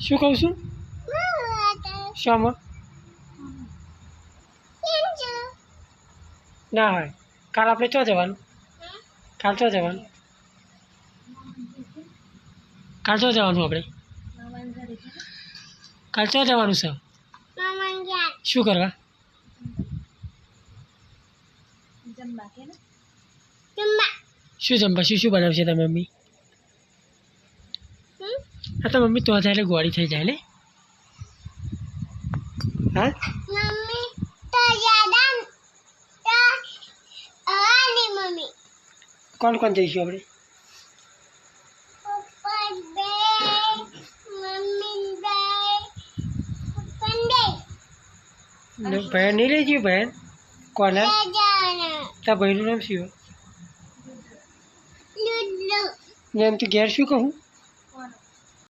શું કહું છું? શામાં? ના હોય. કાલ આપણે ચો જવાનું? કાલ ચો જવાનું? કાલ ચો જવાનું આપણે? કાલ ચો જવાનું છે? શું કરવા? શું જમવા? શું શું બનાવશે તમે મમ્મી? હા તો મમ્મી તો વધારે ગોળી થઈ જાય ને? હા? કોણ કોણ જઈશું આપણે? બહેન નહીં લઈ જયું બહેન કોને? તારા ભાઈનું નામ શું? જેમ તો ઘેર શું કહું?